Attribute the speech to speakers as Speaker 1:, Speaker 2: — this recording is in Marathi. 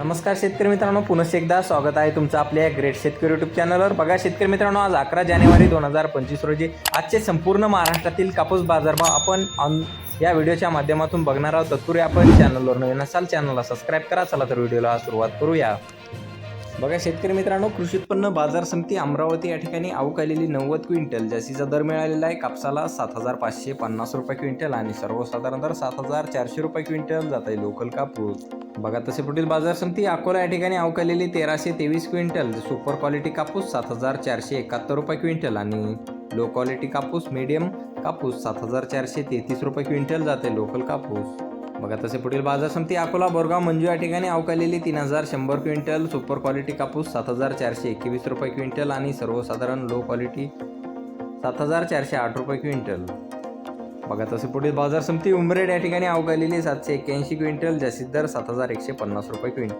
Speaker 1: नमस्कार शेतकरी मित्रांनो पुन्हा एकदा स्वागत आहे तुमचं आपल्या ग्रेट शेतकरी युट्यूब चॅनलवर बघा शेतकरी मित्रांनो आज अकरा जानेवारी दोन हजार पंचवीस रोजी आजचे संपूर्ण महाराष्ट्रातील कापूस बाजारभाव आपण ऑन या व्हिडिओच्या माध्यमातून बघणार आहोत. तत्पूर्वी आपण चॅनलवर नवीन असाल चॅनलला सबस्क्राईब करा. चला तर व्हिडिओला सुरुवात करूया. बघा शेतकरी मित्रांनो कृषी उत्पन्न बाजार समिती अमरावती या ठिकाणी अवकालेली आलेली नव्वद क्विंटल. जास्तीचा दर मिळालेला आहे कापसाला सात हजार पाचशे पन्नास रुपये क्विंटल आणि सर्वसाधारण दर सात हजार चारशे रुपये क्विंटल. जात आहे लोकल कापूस. बघा तसे पुढील बाजार समिती अकोला या ठिकाणी अवकालेली तेराशे तेवीस क्विंटल. सुपर क्वालिटी कापूस सात हजार चारशे एकाहत्तर रुपये क्विंटल आणि लो क्वालिटी कापूस मीडियम कापूस सात हजार चारशे तेहतीस रुपये क्विंटल. जाते लोकल कापूस. बघा तसे पुढील बाजार समिती अकोला बोरगाव मंजू या ठिकाणी अवकालेली तीन हजार शंभर क्विंटल सुपर क्वालिटी कापूस सात हजार चारशे एकवीस रुपये क्विंटल आणि सर्वसाधारण लो क्वालिटी सात हजार चारशे आठ रुपये क्विंटल. बघा तसे पुढील बाजार समिती उमरेड या ठिकाणी अवकालेली सातशे एक्क्याऐंशी क्विंटल जास्तीत दर सात हजार एकशे पन्नास रुपये क्विंटल.